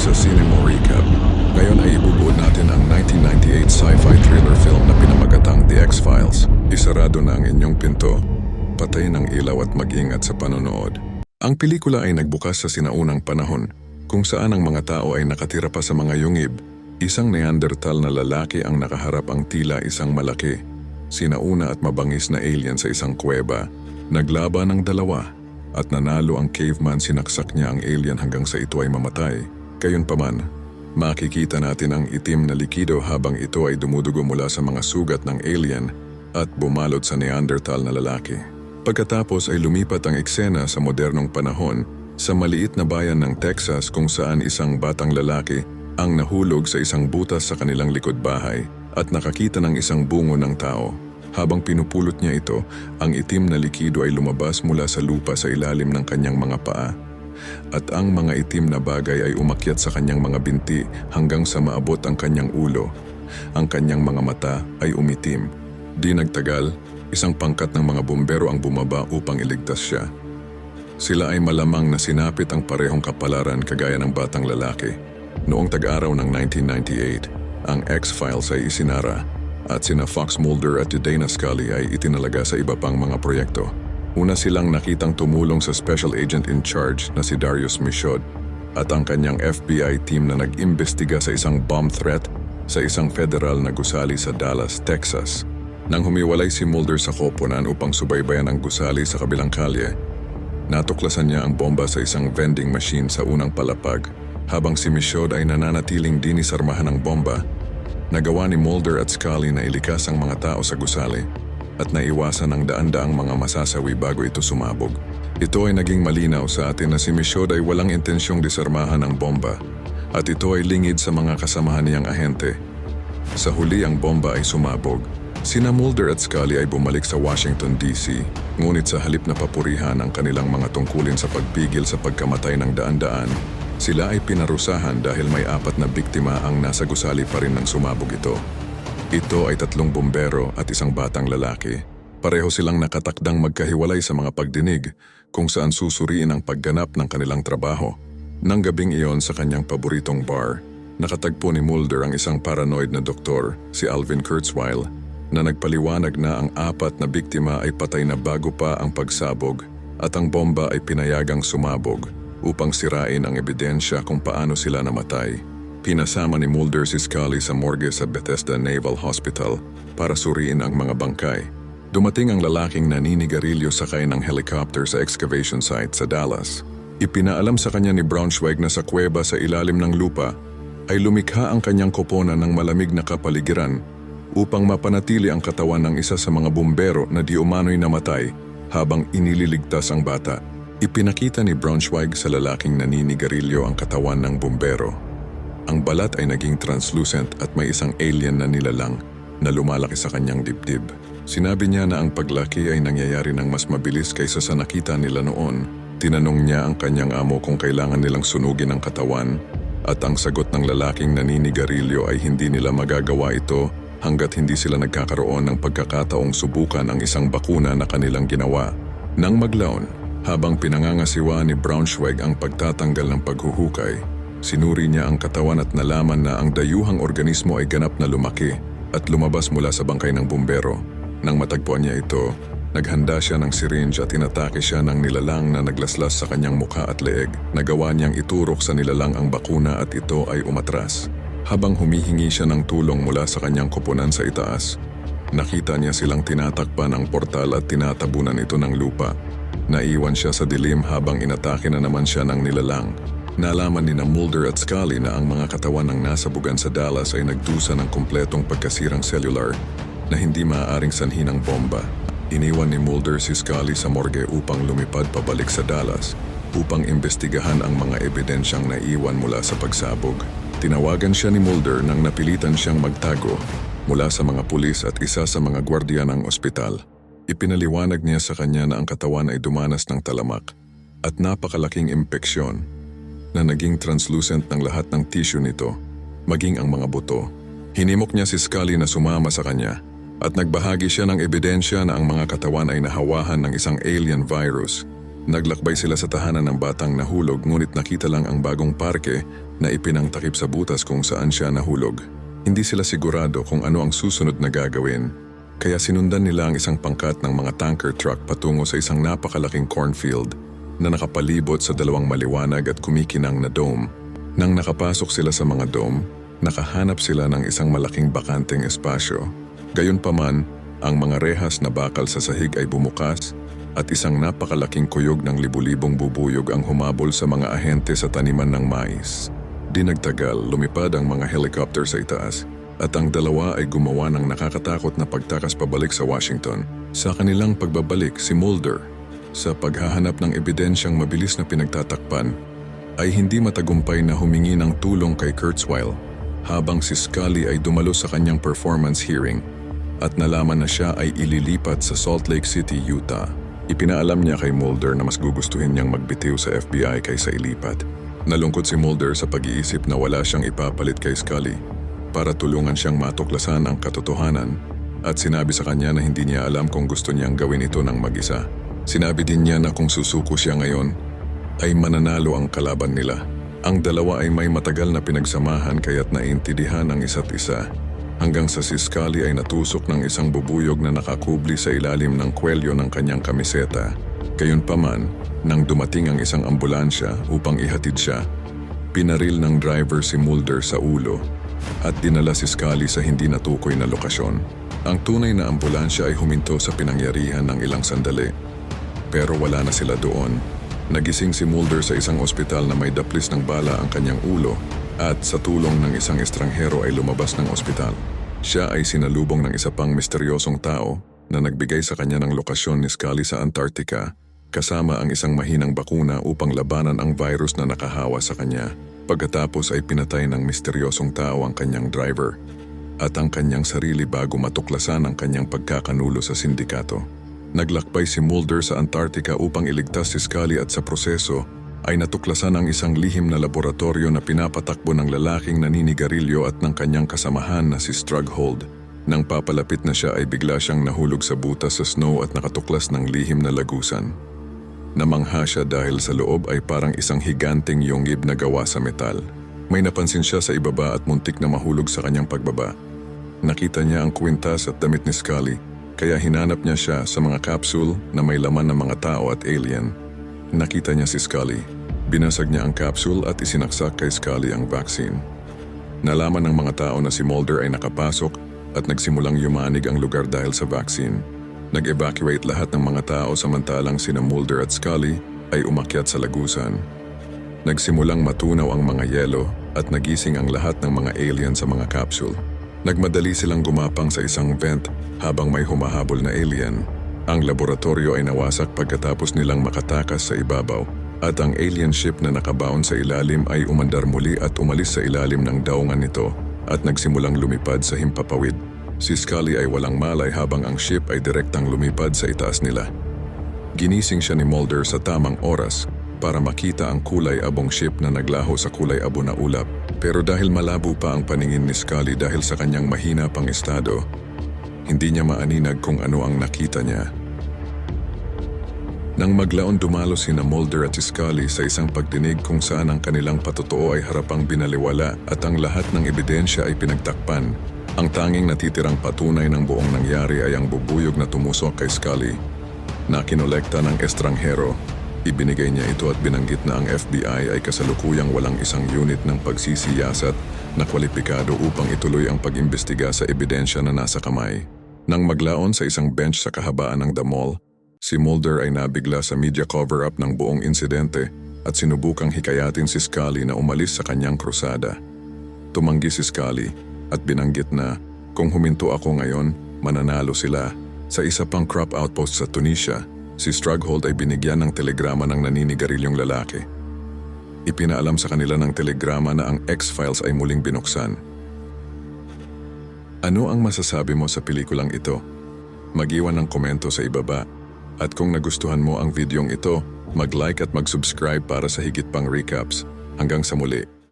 sa Cinema Recap. Ngayon ay ibubuod natin ang 1998 sci-fi thriller film na pinamagatang The X-Files. Isarado na ang inyong pinto, patayin ang ilaw at mag-ingat sa panonood. Ang pelikula ay nagbukas sa sinaunang panahon kung saan ang mga tao ay nakatira pa sa mga yungib. Isang Neanderthal na lalaki ang nakaharap ang tila isang malaki, sinauna at mabangis na alien sa isang kuweba. Naglaban ng dalawa at nanalo ang caveman sinaksak niya ang alien hanggang sa ito ay mamatay. Gayunpaman, makikita natin ang itim na likido habang ito ay dumudugo mula sa mga sugat ng alien at bumalot sa Neanderthal na lalaki. Pagkatapos ay lumipat ang eksena sa modernong panahon sa maliit na bayan ng Texas kung saan isang batang lalaki ang nahulog sa isang butas sa kanilang likod bahay at nakakita ng isang bungo ng tao. Habang pinupulot niya ito, ang itim na likido ay lumabas mula sa lupa sa ilalim ng kanyang mga paa. At ang mga itim na bagay ay umakyat sa kanyang mga binti hanggang sa maabot ang kanyang ulo. Ang kanyang mga mata ay umitim. Di nagtagal, isang pangkat ng mga bumbero ang bumaba upang iligtas siya. Sila ay malamang na sinapit ang parehong kapalaran kagaya ng batang lalaki. Noong tag-araw ng 1998, ang X-Files ay isinara at sina Fox Mulder at Dana Scully ay itinalaga sa iba pang mga proyekto. Una silang nakitang tumulong sa Special Agent in Charge na si Darius Michaud at ang kanyang FBI team na nag-imbestiga sa isang bomb threat sa isang federal na gusali sa Dallas, Texas. Nang humiwalay si Mulder sa koponan upang subaybayan ang gusali sa kabilang kalye, natuklasan niya ang bomba sa isang vending machine sa unang palapag habang si Michaud ay nananatiling dinisarmahan ng bomba, nagawa ni Mulder at Scully na ilikas ang mga tao sa gusali at naiwasan ang daan-daang mga masasawi bago ito sumabog. Ito ay naging malinaw sa atin na si Michaud ay walang intensyong disarmahan ang bomba at ito ay lingid sa mga kasamahan niyang ahente. Sa huli ang bomba ay sumabog. Sina Mulder at Scully ay bumalik sa Washington DC, ngunit sa halip na papurihan ang kanilang mga tungkulin sa pagpigil sa pagkamatay ng daan-daan, sila ay pinarusahan dahil may apat na biktima ang nasa gusali pa rin nang sumabog ito. Ito ay tatlong bombero at isang batang lalaki. Pareho silang nakatakdang magkahiwalay sa mga pagdinig kung saan susuriin ang pagganap ng kanilang trabaho. Nang gabing iyon sa kanyang paboritong bar, nakatagpo ni Mulder ang isang paranoid na doktor, si Alvin Kurzweil, na nagpaliwanag na ang apat na biktima ay patay na bago pa ang pagsabog at ang bomba ay pinayagang sumabog upang sirain ang ebidensya kung paano sila namatay. Pinasama ni Mulder si Scully sa morgue sa Bethesda Naval Hospital para suriin ang mga bangkay. Dumating ang lalaking naninigarilyo sakay ng helicopter sa excavation site sa Dallas. Ipinaalam sa kanya ni Braunschweig na sa kuweba sa ilalim ng lupa ay lumikha ang kanyang koponan ng malamig na kapaligiran upang mapanatili ang katawan ng isa sa mga bumbero na di umano'y namatay habang inililigtas ang bata. Ipinakita ni Braunschweig sa lalaking naninigarilyo ang katawan ng bumbero. Ang balat ay naging translucent at may isang alien na nilalang na lumalaki sa kanyang dibdib. Sinabi niya na ang paglaki ay nangyayari ng mas mabilis kaysa sa nakita nila noon. Tinanong niya ang kanyang amo kung kailangan nilang sunugin ang katawan at ang sagot ng lalaking naninigarilyo ay hindi nila magagawa ito hanggat hindi sila nagkakaroon ng pagkakataong subukan ang isang bakuna na kanilang ginawa. Nang maglaon, habang pinangangasiwa ni Braunschweig ang pagtatanggal ng paghuhukay, sinuri niya ang katawan at nalaman na ang dayuhang organismo ay ganap na lumaki at lumabas mula sa bangkay ng bumbero. Nang matagpuan niya ito, naghanda siya ng syringe at inatake siya ng nilalang na naglaslas sa kanyang mukha at leeg. Nagawa niyang iturok sa nilalang ang bakuna at ito ay umatras. Habang humihingi siya ng tulong mula sa kanyang koponan sa itaas, nakita niya silang tinatakpan ang portal at tinatabunan ito ng lupa. Naiwan siya sa dilim habang inatake na naman siya ng nilalang. Nalaman ni na Mulder at Scully na ang mga katawan ng nasabugan sa Dallas ay nagdusa ng kumpletong pagkasirang cellular na hindi maaaring sanhi ng bomba. Iniwan ni Mulder si Scully sa morgue upang lumipad pabalik sa Dallas upang imbestigahan ang mga ebidensyang naiwan mula sa pagsabog. Tinawagan siya ni Mulder nang napilitan siyang magtago mula sa mga pulis at isa sa mga gwardiya ng ospital. Ipinaliwanag niya sa kanya na ang katawan ay dumanas ng talamak at napakalaking impeksyon na naging translucent ng lahat ng tissue nito, maging ang mga buto. Hinimok niya si Scully na sumama sa kanya at nagbahagi siya ng ebidensya na ang mga katawan ay nahawahan ng isang alien virus Naglakbay sila sa tahanan ng batang nahulog ngunit nakita lang ang bagong parke na ipinangtakip sa butas kung saan siya nahulog. Hindi sila sigurado kung ano ang susunod na gagawin. Kaya sinundan nila ang isang pangkat ng mga tanker truck patungo sa isang napakalaking cornfield na nakapalibot sa dalawang maliwanag at kumikinang na dome. Nang nakapasok sila sa mga dome, nakahanap sila ng isang malaking bakanteng espasyo. Gayunpaman, ang mga rehas na bakal sa sahig ay bumukas at isang napakalaking kuyog ng libu-libong bubuyog ang humabol sa mga ahente sa taniman ng mais. Di nagtagal, lumipad ang mga helicopter sa itaas at ang dalawa ay gumawa ng nakakatakot na pagtakas pabalik sa Washington. Sa kanilang pagbabalik, si Mulder, sa paghahanap ng ebidensyang mabilis na pinagtatakpan, ay hindi matagumpay na humingi ng tulong kay Kurzweil habang si Scully ay dumalo sa kanyang performance hearing at nalaman na siya ay ililipat sa Salt Lake City, Utah. Ipinaalam niya kay Mulder na mas gugustuhin niyang magbitiw sa FBI kaysa ilipat. Nalungkot si Mulder sa pag-iisip na wala siyang ipapalit kay Scully para tulungan siyang matuklasan ang katotohanan at sinabi sa kanya na hindi niya alam kung gusto niyang gawin ito ng mag-isa. Sinabi din niya na kung susuko siya ngayon, ay mananalo ang kalaban nila. Ang dalawa ay may matagal na pinagsamahan kaya't naintindihan ang isa't isa hanggang sa si Scully ay natusok ng isang bubuyog na nakakubli sa ilalim ng kwelyo ng kanyang kamiseta. Gayunpaman, nang dumating ang isang ambulansya upang ihatid siya, pinaril ng driver si Mulder sa ulo at dinala si Scully sa hindi natukoy na lokasyon. Ang tunay na ambulansya ay huminto sa pinangyarihan ng ilang sandali. Pero wala na sila doon. Nagising si Mulder sa isang ospital na may daplis ng bala ang kanyang ulo at sa tulong ng isang estranghero ay lumabas ng ospital. Siya ay sinalubong ng isa pang misteryosong tao na nagbigay sa kanya ng lokasyon ni Scully sa Antarctica kasama ang isang mahinang bakuna upang labanan ang virus na nakahawa sa kanya. Pagkatapos ay pinatay ng misteryosong tao ang kanyang driver at ang kanyang sarili bago matuklasan ang kanyang pagkakanulo sa sindikato. Naglakbay si Mulder sa Antarctica upang iligtas si Scully at sa proseso ay natuklasan ang isang lihim na laboratorio na pinapatakbo ng lalaking naninigarilyo at ng kanyang kasamahan na si Strughold. Nang papalapit na siya ay bigla siyang nahulog sa butas sa snow at nakatuklas ng lihim na lagusan. Namangha siya dahil sa loob ay parang isang higanting yungib na gawa sa metal. May napansin siya sa ibaba at muntik na mahulog sa kanyang pagbaba. Nakita niya ang kwintas at damit ni Scully, kaya hinanap niya siya sa mga capsule na may laman ng mga tao at alien. Nakita niya si Scully. Binasag niya ang capsule at isinaksak kay Scully ang vaccine. Nalaman ng mga tao na si Mulder ay nakapasok at nagsimulang yumanig ang lugar dahil sa vaccine. Nag-evacuate lahat ng mga tao samantalang sina Mulder at Scully ay umakyat sa lagusan. Nagsimulang matunaw ang mga yelo at nagising ang lahat ng mga alien sa mga capsule. Nagmadali silang gumapang sa isang vent habang may humahabol na alien. Ang laboratorio ay nawasak pagkatapos nilang makatakas sa ibabaw at ang alien ship na nakabaon sa ilalim ay umandar muli at umalis sa ilalim ng daungan nito at nagsimulang lumipad sa himpapawid. Si Scully ay walang malay habang ang ship ay direktang lumipad sa itaas nila. Ginising siya ni Mulder sa tamang oras para makita ang kulay abong ship na naglaho sa kulay abo na ulap. Pero dahil malabo pa ang paningin ni Scully dahil sa kanyang mahina pang estado, hindi niya maaninag kung ano ang nakita niya. Nang maglaon dumalo sina Mulder at si Scully sa isang pagdinig kung saan ang kanilang patotoo ay harapang binaliwala at ang lahat ng ebidensya ay pinagtakpan, ang tanging natitirang patunay ng buong nangyari ay ang bubuyog na tumusok kay Scully na kinolekta ng estranghero. Ibinigay niya ito at binanggit na ang FBI ay kasalukuyang walang isang unit ng pagsisiyasat na kwalipikado upang ituloy ang pag-imbestiga sa ebidensya na nasa kamay. Nang maglaon sa isang bench sa kahabaan ng The Mall, si Mulder ay nabigla sa media cover-up ng buong insidente at sinubukang hikayatin si Scully na umalis sa kanyang krusada. Tumanggi si Scully at binanggit na kung huminto ako ngayon, mananalo sila. Sa isa pang crop outpost sa Tunisia, si Strughold ay binigyan ng telegrama ng naninigarilyong lalaki. Ipinaalam sa kanila ng telegrama na ang X-Files ay muling binuksan. Ano ang masasabi mo sa pelikulang ito? Mag-iwan ng komento sa ibaba. At kung nagustuhan mo ang videong ito, mag-like at mag-subscribe para sa higit pang recaps. Hanggang sa muli.